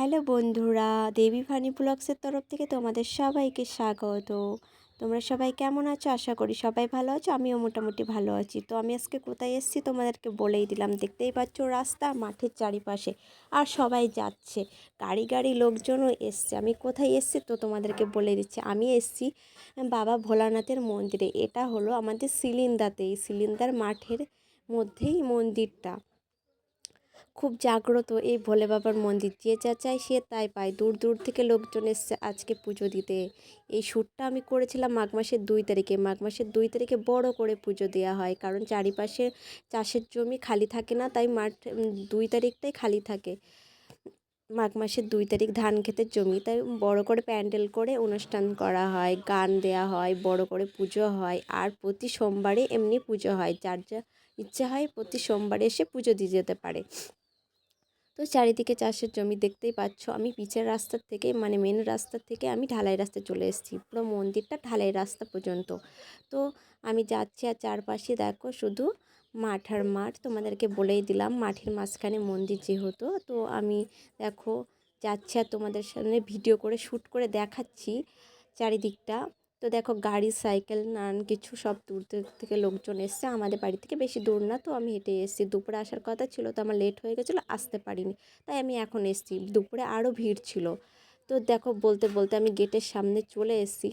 Hello বন্ধুরা, দেবী funny ব্লগসের তরফ থেকে তোমাদের সবাইকে স্বাগত। তোমরা সবাই কেমন আছো? আশা করি সবাই ভালো আছো, আমিও মোটামুটি ভালো আছি। তো আমি আজকে কোথায় এসেছি তোমাদেরকে বলেই দিলাম, দেখতেই পাচ্ছ রাস্তা, মাঠের চারিপাশে, আর সবাই যাচ্ছে। গাড়ি গাড়ি লোকজনও এসছে, আমি কোথায় এসছি তো তোমাদেরকে বলে দিচ্ছি। আমি এসছি বাবা ভোলানাথের মন্দিরে, এটা হলো আমাদের সিলিন্দাতে, এই সিলিন্দার মাঠের মধ্যেই মন্দিরটা। খুব জাগ্রত এই ভোলে বাবার মন্দির। যে যা চায় সে তাই পায়। দূর দূর থেকে লোকজন এসছে আজকে পুজো দিতে। এই শ্যুটটা আমি করেছিলাম মাঘ মাসের দুই তারিখে। মাঘ মাসের দুই তারিখে বড় করে পুজো দেওয়া হয়। কারণ চারিপাশে চাষের জমি খালি থাকে না, তাই মাঠ দুই তারিখটাই খালি থাকে। মাঘ মাসের দুই তারিখ ধান ক্ষেতের জমি। তাই বড় করে প্যান্ডেল করে অনুষ্ঠান করা হয়, গান দেয়া হয়, বড় করে পুজো হয়। আর প্রতি সোমবারে এমনি পুজো হয়। যার যা ইচ্ছা হয় প্রতি সোমবারে এসে পুজো দিয়ে যেতে পারে। তো চারিদিকে চাষের জমি দেখতেই পাচ্ছ। আমি পিচের রাস্তার থেকে মানে মেন রাস্তার থেকে আমি ঢালাই রাস্তায় চলে এসেছি। পুরো মন্দিরটা ঢালাই রাস্তা পর্যন্ত। তো আমি যাচ্ছি আর চারপাশে দেখো শুধু মাঠ আর মাঠ। তোমাদেরকে বলেই দিলাম, মাঠের মাঝখানে মন্দির যেহেতু। তো আমি দেখো যাচ্ছি আর তোমাদের সামনে ভিডিও করে শ্যুট করে দেখাচ্ছি চারিদিকটা। তো দেখো গাড়ি, সাইকেল, নান কিছু সব দূর দূর থেকে লোকজন এসছে। আমাদের বাড়ি থেকে বেশি দূর না তো আমি হেঁটে এসেছি। দুপুরে আসার কথা ছিল তো আমার লেট হয়ে গেছিল, আসতে পারিনি। তাই আমি এখন এসেছি। দুপুরে আরও ভিড় ছিল। তো দেখো বলতে বলতে আমি গেটের সামনে চলে এসেছি।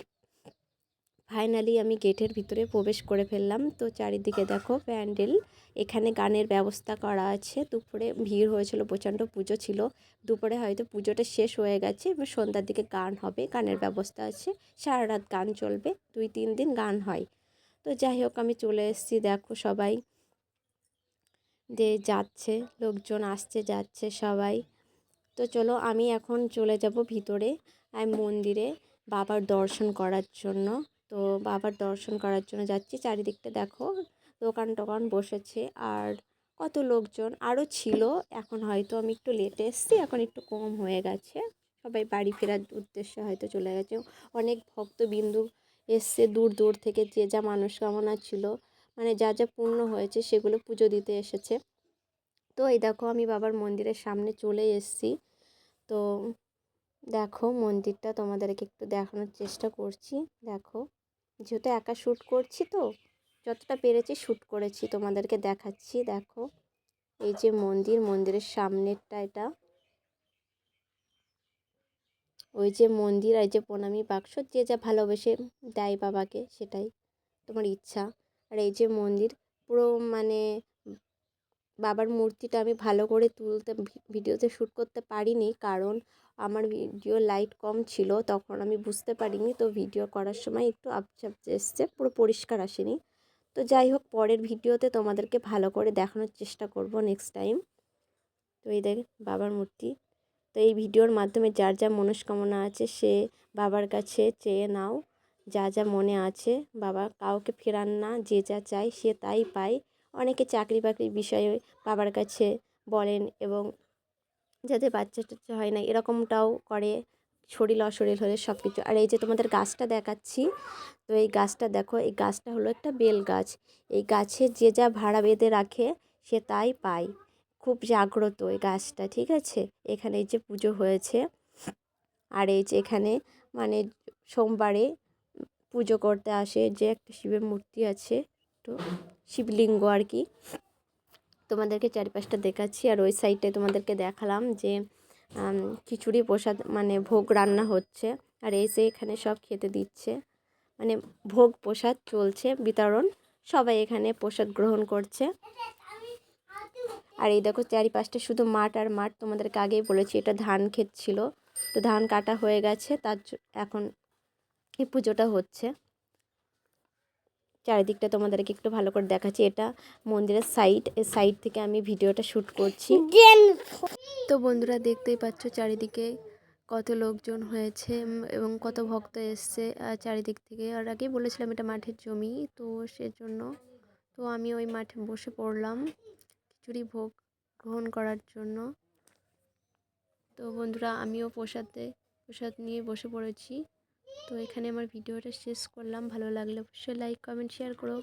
ফাইনালি আমি গেটের ভিতরে প্রবেশ করে ফেললাম। তো চারিদিকে দেখো প্যান্ডেল। এখানে গানের ব্যবস্থা করা আছে। দুপুরে ভিড় হয়েছিল, প্রচণ্ড পুজো ছিল। দুপুরে হয়তো পুজোটা শেষ হয়ে গেছে, এবার সন্ধ্যার দিকে গান হবে, গানের ব্যবস্থা আছে। সারা রাত গান চলবে, দুই, তিন দিন গান হয়। তো যাই হোক, আমি চলে এসেছি, দেখো সবাই। যে যাচ্ছে, লোকজন আসছে, যাচ্ছে সবাই। তো চলো, আমি এখন চলে যাব ভিতরে মন্দিরে বাবার দর্শন করার জন্য। তো বাবার দর্শন করার জন্য যাচ্ছি। চারিদিকটা দেখো, দোকান টোকান বসেছে। আর কত লোকজন আরও ছিল। এখন হয়তো আমি একটু লেটে এসেছি, এখন একটু কম হয়ে গেছে। সবাই বাড়ি ফেরার উদ্দেশ্যে হয়তো চলে গেছে। অনেক ভক্তবিন্দু এসছে দূর দূর থেকে, যে যা কামনা ছিল। মানে যা যা পূর্ণ হয়েছে সেগুলো পুজো দিতে এসেছে। তো এই দেখো, আমি বাবার মন্দিরের সামনে চলে এসেছি। তো দেখো, মন্দিরটা তোমাদেরকে একটু দেখানোর চেষ্টা করছি। দেখো যেহেতু একা শ্যুট করছি তো, যতটা পেরেছি শ্যুট করেছি, তোমাদেরকে দেখাচ্ছি, দেখো। এই যে মন্দির, মন্দিরের সামনেরটা এটা। ওই যে মন্দির আর যে প্রণামী বাক্স, যে যা ভালোবেসে দেয় বাবাকে, সেটাই তোমার ইচ্ছা। আর এই যে মন্দির, পুরো মানে বাবার মূর্তিটা আমি ভালো করে তুলতে ভিডিওতে শ্যুট করতে পারিনি। কারণ আমার ভিডিও লাইট কম ছিল, তখন আমি বুঝতে পারিনি। তো ভিডিও করার সময় একটু আপচাপ এসছে, পুরো পরিষ্কার আসেনি। তো যাই হোক, পরের ভিডিওতে তোমাদেরকে ভালো করে দেখানোর চেষ্টা করব নেক্সট টাইম তো এই দেখ, বাবার মূর্তি। তো এই ভিডিওর মাধ্যমে যার যা মনস্কামনা আছে, সে বাবার কাছে চেয়ে নাও। যা যা মনে আছে, বাবা কাউকে ফেরান না, যে যা চায় সে তাই পায়। অনেকে চাকরি বাকরির বিষয়ে বাবার কাছে বলেন এবং যাতে বাচ্চা টাচ্চা হয় না, এরকমটাও করে শরীর অশরীর হলে সব কিছু আর এই যে তোমাদের গাছটা দেখাচ্ছি, তো এই গাছটা দেখো, এই গাছটা হলো একটা বেল গাছ। এই গাছে যে যা ভাড়া বেঁধে রাখে, সে তাই পায়। খুব জাগ্রত এই গাছটা, ঠিক আছে? এখানে এই যে পুজো হয়েছে। আর এই যে এখানে মানে সোমবারে পুজো করতে আসে যে একটা শিবের মূর্তি আছে, তো শিবলিঙ্গ আর কি। তোমাদেরকে চারিপাশটা দেখাচ্ছি আর ওই সাইডটায় তোমাদেরকে দেখালাম যে খিচুড়ি প্রসাদ মানে ভোগ রান্না হচ্ছে। আর এসে এখানে সব খেতে দিচ্ছে। মানে ভোগ প্রসাদ চলছে, বিতরণ। সবাই এখানে প্রসাদ গ্রহণ করছে। আর এই দেখো চারিপাশটা শুধু মাঠ আর মাঠ। তোমাদেরকে আগেই বলেছি, এটা ধান ক্ষেত ছিল। তো ধান কাটা হয়ে গেছে, তার এখন এই পুজোটা হচ্ছে। চারিদিকটা তোমাদেরকে একটু ভালো করে দেখাচ্ছি। এটা মন্দিরের সাইড এই সাইড থেকে আমি ভিডিওটা শ্যুট করছি। তো বন্ধুরা দেখতেই পাচ্ছ চারিদিকে কত লোকজন হয়েছে এবং কত ভক্ত এসছে চারিদিক থেকে। আর আগেই বলেছিলাম এটা মাঠের জমি তো সেজন্য তো আমি ওই মাঠে বসে পড়লাম খিচুড়ি ভোগ গ্রহণ করার জন্য। তো বন্ধুরা আমিও প্রসাদে প্রসাদ নিয়ে বসে পড়েছি। তো এখানে আমার ভিডিওটা শেষ করলাম। ভালো লাগলে অবশ্যই লাইক কমেন্ট শেয়ার করো।